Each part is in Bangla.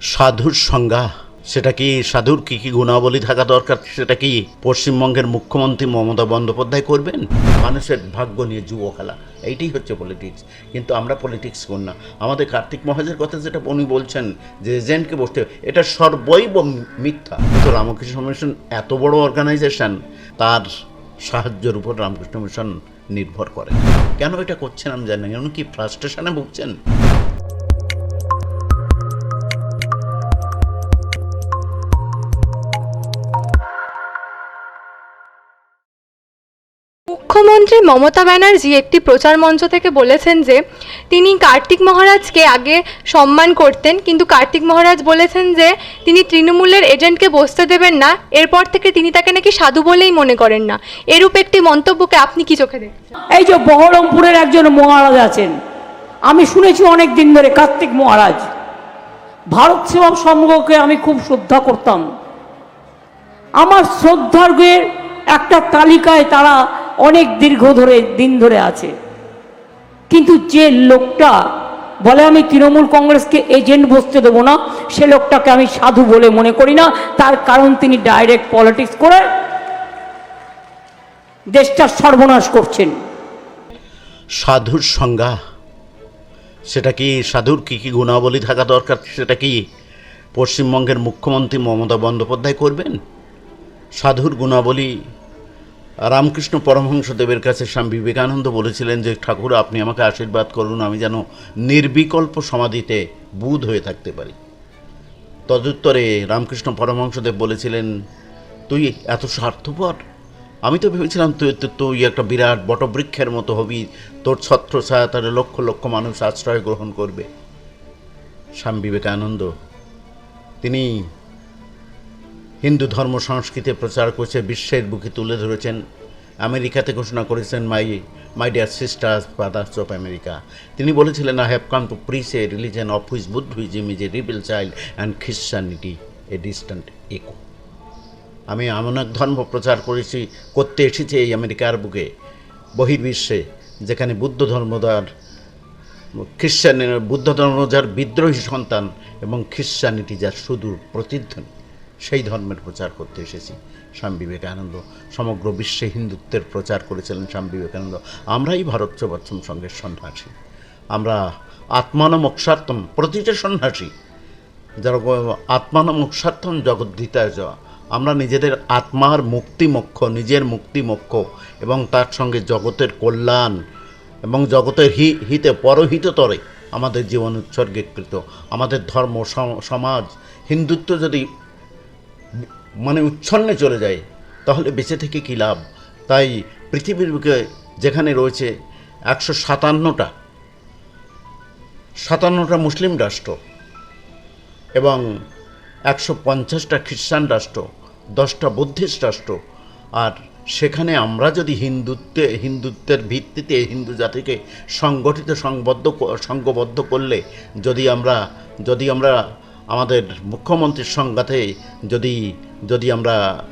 সাধুর সংজ্ঞা, সেটা কি সাধুর কি কি গুণাবলী থাকা দরকার, সেটা কি পশ্চিমবঙ্গের মুখ্যমন্ত্রী মমতা বন্দ্যোপাধ্যায় করবেন? মানুষের ভাগ্য নিয়ে যুব খেলা, এইটাই হচ্ছে পলিটিক্স কিন্তু আমরা পলিটিক্স করি না। আমাদের কার্তিক মহাজের কথা যেটা উনি বলছেন, যে এজেন্টকে বসতে এটা সর্বৈব মিথ্যা। তো রামকৃষ্ণ মিশন এত বড় অর্গানাইজেশন তার সাহায্যের উপর রামকৃষ্ণ মিশন নির্ভর করে। কেন এটা করছেন আমি জানি না কি ফ্রাস্ট্রেশনে ভুগছেন? মুখ্যমন্ত্রী মমতা ব্যানার্জি একটি প্রচার মঞ্চ থেকে বলেছেন যে, তিনি কার্তিক মহারাজকে আগে সম্মান করতেন, কিন্তু কার্তিক মহারাজ বলেছেন যে, তিনি তৃণমূলের এজেন্টকে বসতে দেবেন না, এরপর থেকে তিনি তাকে নাকি সাধু বলেই মনে করেন না। এরূপ একটি মন্তব্যকে আপনি কি চোখে দেখছেন? এই যে বহরমপুরের একজন মহারাজ আছেন, আমি শুনেছি অনেক দিন ধরে কার্তিক মহারাজ। ভারত সেবা সংঘকে আমি খুব শ্রদ্ধা করতাম। আমার শ্রদ্ধার্ঘের একটা তালিকায় তারা অনেক দীর্ঘ ধরে, দিন ধরে আছে। কিন্তু যে লোকটা বলে, আমি তৃণমূল কংগ্রেসকে এজেন্ট বসতে দেবো না, সে লোকটাকে আমি সাধু বলে মনে করি না। তার কারণ তিনি ডাইরেক্ট পলিটিক্স করে দেশটার সর্বনাশ করছেন। সাধুর সংজ্ঞা, সেটা কি সাধুর কি কি গুণাবলী থাকা দরকার, সেটা কি পশ্চিমবঙ্গের মুখ্যমন্ত্রী মমতা বন্দ্যোপাধ্যায় করবেন? সাধুর গুণাবলী রামকৃষ্ণ পরমহংসদেবের কাছে স্বামী বিবেকানন্দ বলেছিলেন যে, ঠাকুর, আপনি আমাকে আশীর্বাদ করুন, আমি যেন নির্বিকল্প সমাধিতে বুধ হয়ে থাকতে পারি। তদুত্তরে রামকৃষ্ণ পরমহংসদেব বলেছিলেন, তুই এত স্বার্থপর? আমি তো ভেবেছিলাম তুই, তুই- একটা বিরাট বটবৃক্ষের মতো হবি। তোর ছত্র ছায়া তার লক্ষ লক্ষ মানুষ আশ্রয় গ্রহণ করবে। স্বামী বিবেকানন্দ, তিনি হিন্দু ধর্ম, সংস্কৃতি প্রচার করছে, বিশ্বের বুকে তুলে ধরেছেন। আমেরিকাতে ঘোষণা করেছেন my my dear sisters fathers of America. তিনি বলেছিলেন I have come to preach a religion of which Buddhism is a rebel child and Christianity a distant echo আমি এমন এক ধর্ম প্রচার করেছি, করতে এসেছি এই আমেরিকার বুকে, বহির্বিশ্বে, যেখানে বুদ্ধ ধর্মদার খ্রিশ্চান বুদ্ধ ধর্ম যার বিদ্রোহী সন্তান এবং খ্রিশ্চানিটি যার সুদূর প্রতিধ্বনি। সেই ধর্মের প্রচার করতে এসেছি। স্বামী বিবেকানন্দ সমগ্র বিশ্বে হিন্দুত্বের প্রচার করেছিলেন স্বামী বিবেকানন্দ। আমরাই ভারত চবচ্ছম সঙ্গের সন্ন্যাসী। আমরা আত্মান মোক্ষার্থম প্রতিটা সন্ন্যাসী। যারা আত্মান মোক্ষার্থম জগদ্ধিতায় যাওয়া আমরা নিজেদের আত্মার মুক্তি মোক্ষ নিজের মুক্তি মোক্ষ এবং তার সঙ্গে জগতের কল্যাণ এবং জগতের হি হিতে পরহিততরে আমাদের জীবন উৎসর্গীকৃত। আমাদের ধর্ম, সম- সমাজ, হিন্দুত্ব যদি মানে উচ্ছন্নে চলে যায়। তাহলে বেঁচে থেকে কী লাভ? তাই পৃথিবীর বুকে যেখানে রয়েছে একশো সাতান্নটা সাতান্নটা মুসলিম রাষ্ট্র এবং একশো পঞ্চাশটা খ্রিস্টান রাষ্ট্র, দশটা বুদ্ধিস্ট রাষ্ট্র। আর সেখানে আমরা যদি হিন্দুত্বে, হিন্দুত্বের ভিত্তিতে হিন্দু জাতিকে সংগঠিত, সংবদ্ধ সংঘবদ্ধ করলে, যদি আমরা যদি আমরা আমাদের মুখ্যমন্ত্রীর সংঘাতে যদি যদি আমরা,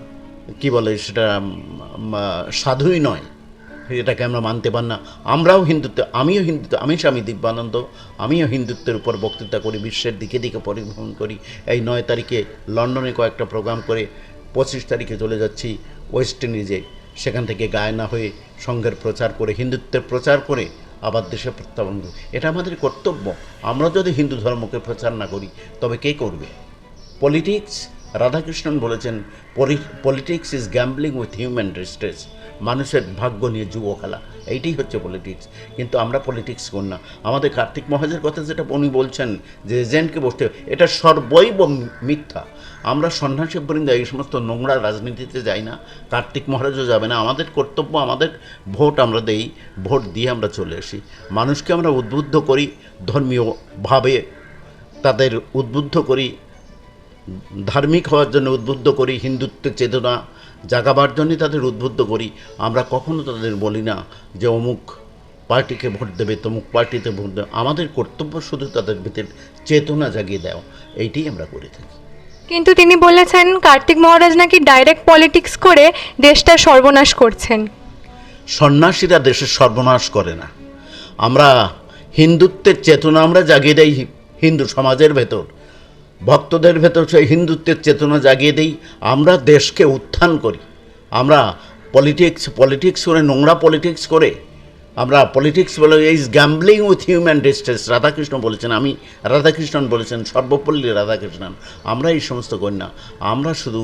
কি বলে সেটা সাধুই নয়, এটাকে আমরা মানতে পার না। আমরাও হিন্দুত্ব, আমিও হিন্দুত্ব, আমি স্বামী দিব্যানন্দ, আমিও হিন্দুত্বের উপর বক্তৃতা করি, বিশ্বের দিকে দিকে পরিভ্রমণ করি। এই নয় তারিখে লন্ডনে কয়েকটা প্রোগ্রাম করে পঁচিশ তারিখে চলে যাচ্ছি ওয়েস্ট ইন্ডিজে। সেখান থেকে গায়না হয়ে সংঘের প্রচার করে, হিন্দুত্বের প্রচার করে আবার দেশে প্রত্যাবর্তন করি। এটা আমাদের কর্তব্য। আমরা যদি হিন্দু ধর্মকে প্রচার না করি, তবে কে করবে? পলিটিক্স রাধাকৃষ্ণন বলেছেন politics is gambling with human distress মানুষের ভাগ্য নিয়ে যুব খেলা, এইটাই হচ্ছে পলিটিক্স কিন্তু আমরা পলিটিক্স করি না। আমাদের কার্তিক মহাজের কথা যেটা উনি বলছেন, যে এজেন্টকে বসতে এটা সর্বৈব মিথ্যা। আমরা সন্ন্যাসী বৃন্দ এই সমস্ত নোংরা রাজনীতিতে যাই না, কার্তিক মহারাজও যাবে না। আমাদের কর্তব্য, আমাদের ভোট আমরা দেই, ভোট দিয়ে আমরা চলে আসি। মানুষকে আমরা উদ্বুদ্ধ করি, ধর্মীয়ভাবে তাদের উদ্বুদ্ধ করি ধার্মিক হওয়ার জন্য উদ্বুদ্ধ করি হিন্দুত্বের চেতনা জাগাবার জন্যই তাদের উদ্বুদ্ধ করি। আমরা কখনো তাদের বলি না যে অমুক পার্টিকে ভোট দেবে তমুক পার্টিতে ভোট দেবে। আমাদের কর্তব্য শুধু তাদের ভিতরে চেতনা জাগিয়ে দেওয়া। এইটাই আমরা করে থাকি। কিন্তু তিনি বলেছেন কার্তিক মহারাজ নাকি ডাইরেক্ট পলিটিক্স করে দেশটা সর্বনাশ করছেন। সন্ন্যাসীরা দেশের সর্বনাশ করে না। আমরা হিন্দুত্বের চেতনা আমরা জাগিয়ে দেই হিন্দু সমাজের ভেতর। ভক্তদের ভেতর সেই হিন্দুত্বের চেতনা জাগিয়ে দিই, আমরা দেশকে উত্থান করি। আমরা পলিটিক্স পলিটিক্স করে, নোংরা পলিটিক্স করে, আমরা পলিটিক্স বলে is gambling with human distance Radhakrishna বলেছেন আমি, রাধাকৃষ্ণন বলেছেন, সর্বপল্লী রাধাকৃষ্ণন, আমরা এই সমস্ত না আমরা শুধু,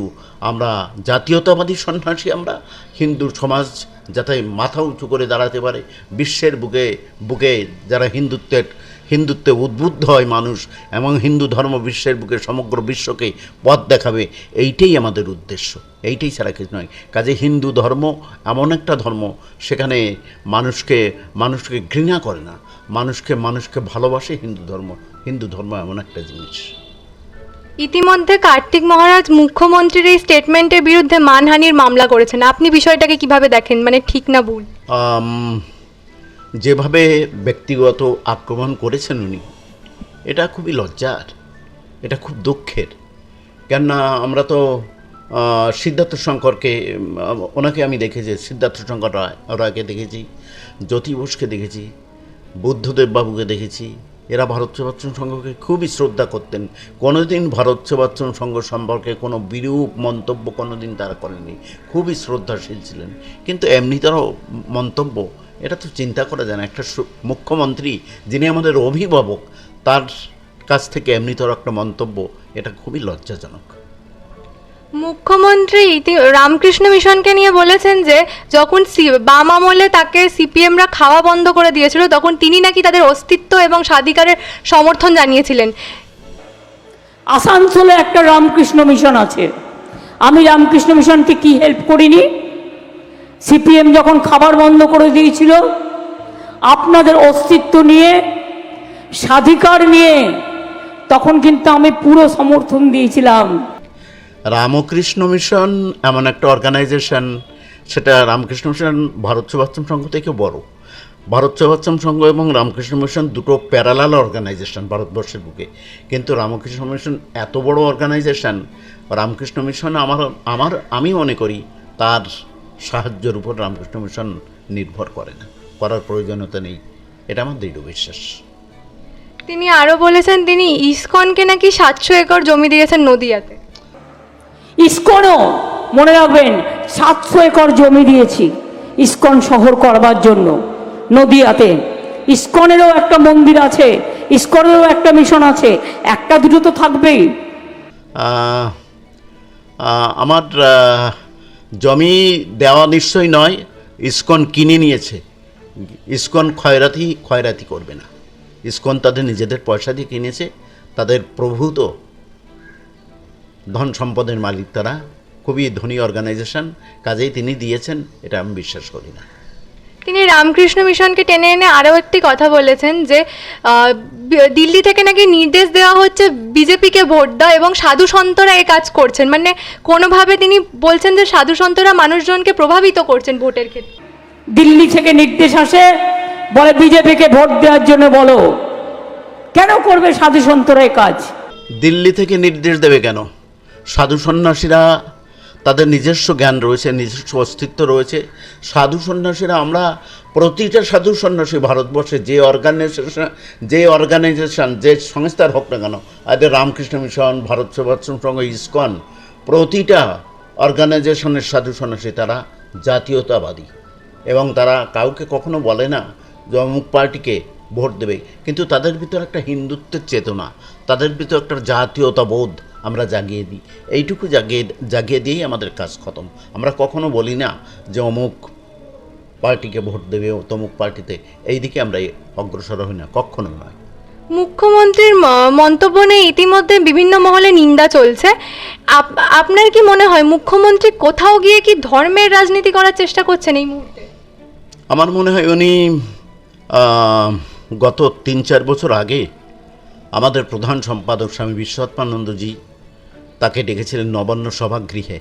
আমরা জাতীয়তাবাদী সন্ন্যাসী আমরা, হিন্দু সমাজ যাতে মাথা উঁচু করে দাঁড়াতে পারে, বিশ্বের বুকে বুকে যারা হিন্দুত্বের হিন্দুত্বে উদ্বুদ্ধ হয় মানুষ এবং হিন্দু ধর্ম বিশ্বের বুকে সমগ্র বিশ্বকে পথ দেখাবে এইটাই আমাদের উদ্দেশ্য। এইটাই ছাড়া কিছু নয়। কাজে হিন্দু ধর্ম এমন একটা ধর্ম সেখানে মানুষকে মানুষকে ঘৃণা করে না। মানুষকে মানুষকে ভালোবাসে হিন্দু ধর্ম। হিন্দু ধর্ম এমন একটা জিনিস। ইতিমধ্যে কার্তিক মহারাজ মুখ্যমন্ত্রীর এই স্টেটমেন্টের বিরুদ্ধে মানহানির মামলা করেছেন। আপনি বিষয়টাকে কীভাবে দেখেন? মানে ঠিক না ভুল? যেভাবে ব্যক্তিগত আক্রমণ করেছেন উনি, এটা খুবই লজ্জার, এটা খুব দুঃখের। কেননা আমরা তো সিদ্ধার্থ শঙ্করকে ওনাকে আমি দেখেছি, সিদ্ধার্থ শঙ্কর রায়, রায়কে দেখেছি, জ্যোতি বোসকে দেখেছি, বুদ্ধদেব বাবুকে দেখেছি, এরা ভারত সেবাশ্রম সংঘকে খুবই শ্রদ্ধা করতেন। কোনোদিন ভারত সেবাশ্রম সংঘ সম্পর্কে কোনো বিরূপ মন্তব্য কোনোদিন তারা করেননি। খুবই শ্রদ্ধাশীল ছিলেন। কিন্তু এমনি তারও মন্তব্য এটা তো চিন্তা করা যায় না। একটা সু- মুখ্যমন্ত্রী যিনি আমাদের অভিভাবক তার কাছ থেকে এমনিতর একটা মন্তব্য এটা খুবই লজ্জাজনক। মুখ্যমন্ত্রী রামকৃষ্ণ মিশনকে নিয়ে বলেছেন যে যখন সি- বাম আমলে তাকে সিপিএমরা খাওয়া বন্ধ করে দিয়েছিল তখন তিনি নাকি তাদের অস্তিত্ব এবং স্বাধিকারের সমর্থন জানিয়েছিলেন। আসানসোলে একটা রামকৃষ্ণ মিশন আছে। আমি রামকৃষ্ণ মিশনকে কি হেল্প করিনি? সিপিএম যখন খাবার বন্ধ করে দিয়েছিল, আপনাদের অস্তিত্ব নিয়ে, স্বাধিকার নিয়ে, তখন কিন্তু আমি পুরো সমর্থন দিয়েছিলাম। রামকৃষ্ণ মিশন এমন একটা অর্গানাইজেশন সেটা রামকৃষ্ণ মিশন ভারত সেবাশ্রম সংঘ থেকে বড়। ভারত সেবাশ্রম সংঘ এবং রামকৃষ্ণ মিশন দুটো প্যারালাল অর্গানাইজেশন ভারতবর্ষের বুকে। কিন্তু রামকৃষ্ণ মিশন এত বড় অর্গানাইজেশন রামকৃষ্ণ মিশন আমার আমার, আমি মনে করি তার সাহায্যের উপর রামকৃষ্ণ মিশন নির্ভর করে না। করার প্রয়োজনীয়তা নেই। এটা আমার দৃঢ় বিশ্বাস। তিনি আরও বলেছেন তিনি ইসকনকে নাকি সাতশো একর জমি দিয়েছেন নদিয়াতে। ইস্কনও মনে রাখবেন সাতশো একর জমি দিয়েছি ইস্কন শহর করবার জন্য নদিয়াতে। ইস্কনেরও একটা মন্দির আছে ইস্কনেরও একটা মিশন আছে একটা দুটো তো থাকবেই। আমার আহ, জমি দেওয়া নিশ্চয়ই নয়, ইস্কন কিনে নিয়েছে। ইস্কন ক্ষয়রাতি ক্ষয়রাতি করবে না। ইস্কন তাদের নিজেদের পয়সা দিয়ে কিনেছে, তাদের প্রভূত ধন সম্পদের মালিক তারা। খুবই ধনী অর্গানাইজেশন কাজেই তিনি দিয়েছেন, এটা আমি বিশ্বাস করি না। তিনি রামকৃষ্ণ মিশনকে টেনে এনে আরও একটি কথা বলেছেন যে দিল্লি থেকে নাকি নির্দেশ দেওয়া হচ্ছে বিজেপিকে ভোট দাও এবং সাধু সন্তরা এই কাজ করছেন। মানে কোনোভাবে তিনি বলছেন যে সাধু সন্তরা মানুষজনকে প্রভাবিত করছেন ভোটের ক্ষেত্রে। দিল্লি থেকে নির্দেশ আসে বলে বিজেপিকে ভোট দেওয়ার জন্য বলো। কেন করবে সাধু সন্তরা এই কাজ? দিল্লি থেকে নির্দেশ দেবে কেন? সাধু সন্ন্যাসীরা তাদের নিজস্ব জ্ঞান রয়েছে, নিজস্ব অস্তিত্ব রয়েছে। সাধু সন্ন্যাসীরা আমরা প্রতিটা সাধু সন্ন্যাসী ভারতবর্ষে যে অর্গানাইজেশন যে অর্গানাইজেশন যে সংস্থার হোক না কেন আদের রামকৃষ্ণ মিশন, ভারত সেবাশ্রম সংঘ, ইসকন, প্রতিটা অর্গানাইজেশনের সাধু সন্ন্যাসী তারা জাতীয়তাবাদী। এবং তারা কাউকে কখনো বলে না যে অমুক পার্টিকে ভোট দেবে। কিন্তু তাদের ভিতর একটা হিন্দুত্বের চেতনা, তাদের ভিতর একটা জাতীয়তা বোধ আমরা জাগিয়ে দিই। এইটুকু জাগিয়ে জাগিয়ে দিয়েই আমাদের কাজ খতম। আমরা কখনো বলি না যে অমুক পার্টিকে ভোট দেবে তমুক পার্টিতে। এই দিকে আমরা অগ্রসর হই না কখনো নয়। মুখ্যমন্ত্রীর ম- মন্তব্য নিয়ে ইতিমধ্যে বিভিন্ন মহলে নিন্দা চলছে। আপ- আপনার কি মনে হয় মুখ্যমন্ত্রী কোথাও গিয়ে কি ধর্মের রাজনীতি করার চেষ্টা করছেন এই মুহূর্তে? আমার মনে হয় উনি গত তিন চার বছর আগে আমাদের প্রধান সম্পাদক স্বামী বিশ্বৎমানন্দজি তাকে ডেকেছিলেন নবান্ন সভাগৃহে।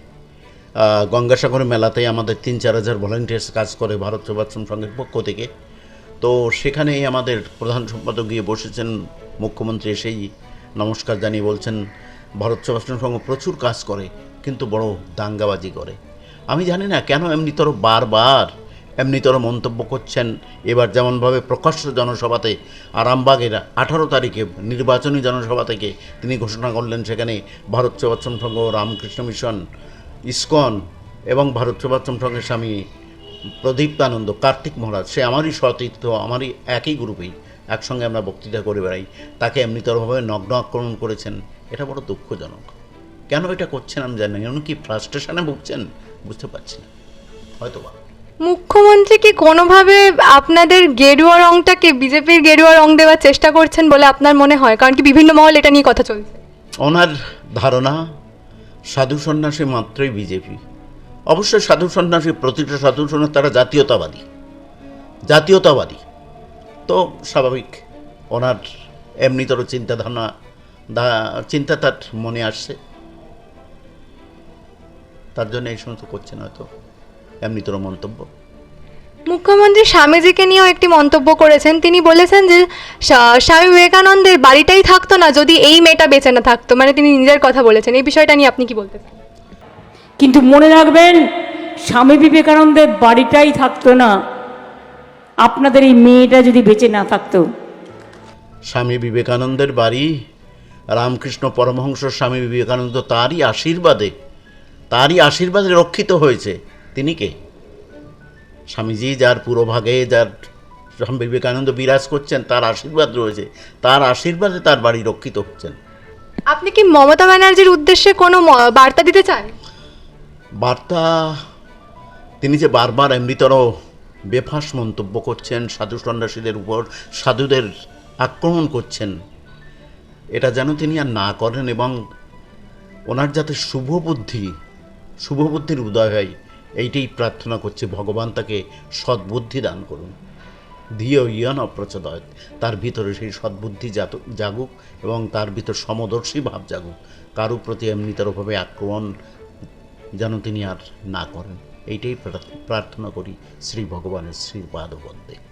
গঙ্গাসাগর মেলাতে আমাদের তিন চার হাজার ভলেন্টিয়ার্স কাজ করে ভারত সেবাশ্রম সংঘের পক্ষ থেকে। তো সেখানেই আমাদের প্রধান সম্পাদক গিয়ে বসেছেন, মুখ্যমন্ত্রী এসেই নমস্কার জানিয়ে বলছেন, ভারত সেবাশ্রম সংঘ প্রচুর কাজ করে, কিন্তু বড় দাঙ্গাবাজি করে। আমি জানি না কেন এমনি তোর বারবার এমনিতর মন্তব্য করছেন। এবার যেমনভাবে প্রকাশ্য জনসভাতে আরামবাগের আঠারো তারিখে নির্বাচনী জনসভা থেকে তিনি ঘোষণা করলেন, সেখানে ভারত সেবাশ্রম সংঘ, রামকৃষ্ণ মিশন, ইস্কন এবং ভারত সেবাশ্রম সংঘের স্বামী প্রদীপ্তানন্দ কার্তিক মহারাজ, সে আমারই সতীর্থ, আমারই একই গ্রুপেই, একসঙ্গে আমরা বক্তৃতা করে বেড়াই। তাকে এমনিতরভাবে নগ্ন আক্রমণ করেছেন, এটা বড় দুঃখজনক। কেন এটা করছেন আমি জানি না উনি কি ফ্রাস্ট্রেশনে ভুগছেন? বুঝতে পারছি না। হয়তো বা মুখ্যমন্ত্রী কি কোনোভাবে আপনাদের গেরুয়া রংটাকে বিজেপির গেরুয়া রং দেওয়ার চেষ্টা করছেন বলে আপনার মনে হয়? কারণ কি বিভিন্ন মহল এটা নিয়ে কথা চলছে। ওনার ধারণা, সাধু সন্ন্যাসী মাত্রই বিজেপি। অবশ্যই সাধু সন্ন্যাসী, প্রতিটা সাধু সন্ন্যাস তারা জাতীয়তাবাদী। জাতীয়তাবাদী। তো স্বাভাবিক, ওনার এমনিতর চিন্তাধারণা চিন্তা তার মনে আসছে। তার জন্য এই সমস্ত করছেন হয়তো। এমনিতর মন্তব্য। মুখ্যমন্ত্রী স্বামীজিকে নিয়েও একটি মন্তব্য করেছেন। তিনি বলেছেন যে স্বামী বিবেকানন্দের বাড়িটাই থাকতো না যদি এই মেয়েটা বেঁচে না থাকতো। মানে তিনি নিজের কথা বলেছেন। এই বিষয়টা নিয়ে আপনি কি বলতে চান কিন্তু মনে রাখবেন স্বামী বিবেকানন্দের বাড়িটাই থাকতো না। আপনাদের এই মেয়েটা যদি বেঁচে না থাকতো। স্বামী বিবেকানন্দের বাড়ি রামকৃষ্ণ পরমহংস স্বামী বিবেকানন্দ তারই আশীর্বাদে তারই আশীর্বাদে রক্ষিত হয়েছে। তিনি কে? স্বামীজি যার পুরোভাগে যার স্বামী বিবেকানন্দ বিরাজ করছেন তার আশীর্বাদ রয়েছে। তার আশীর্বাদে তার বাড়ি রক্ষিত হচ্ছেন। আপনি কি মমতা ব্যানার্জির উদ্দেশ্যে কোনো বার্তা দিতে চান? বার্তা তিনি যে বারবার এমনিতর বেফাস মন্তব্য করছেন সাধু সন্ন্যাসীদের উপর সাধুদের আক্রমণ করছেন এটা যেন তিনি আর না করেন এবং ওনার যাতে শুভ বুদ্ধি শুভ বুদ্ধির উদয় হয়। এইটাই প্রার্থনা করছে ভগবান, তাকে সদ্বুদ্ধি দান করুন। ধিয় ইয়ন অপ্রচোদয় তার ভিতরে সেই সদ্বুদ্ধি জাত- জাগুক এবং তার ভিতর সমদর্শী ভাব জাগুক। কারও প্রতি এমনিতরভাবে আক্রমণ যেন তিনি আর না করেন। এইটাই প্রার্থনা করি শ্রী ভগবানের শ্রীপাদ বন্দে